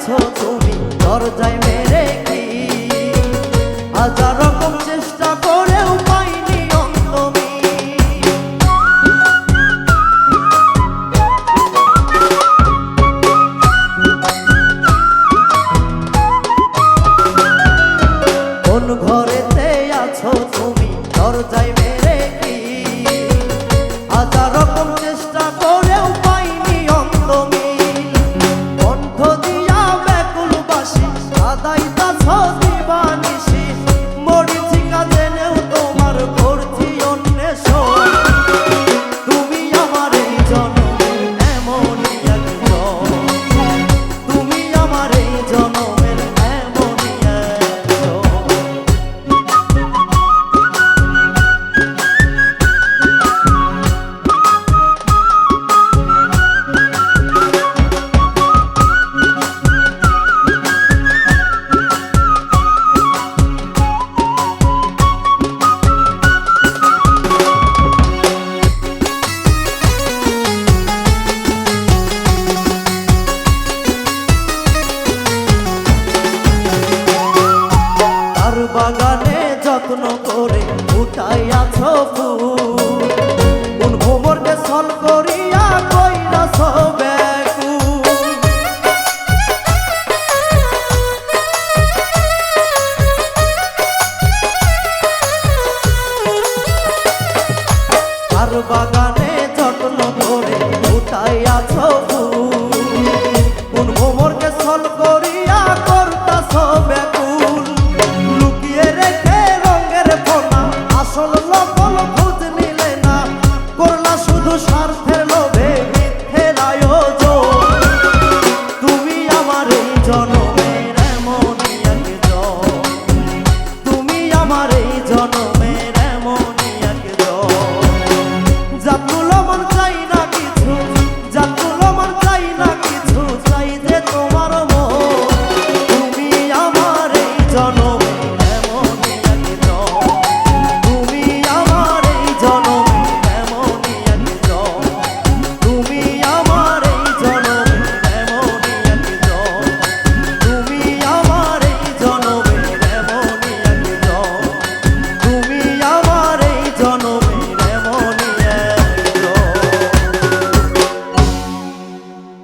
গেছো তুমি? দরজায় মেরে কি? হাজার রকম চেষ্টা করেও পাইনি অন্তমি। কোন ঘরেতে আছো তুমি? দরজায় মেরে কি? হাজার রকম বাগানে যত্ন করে উঠাইয়াছ ফুল। কোন ভোমরকে সল করিয়া ব্যাকুল আর বাগানে যত্ন করে উঠাইয়াছ আমার এই জনম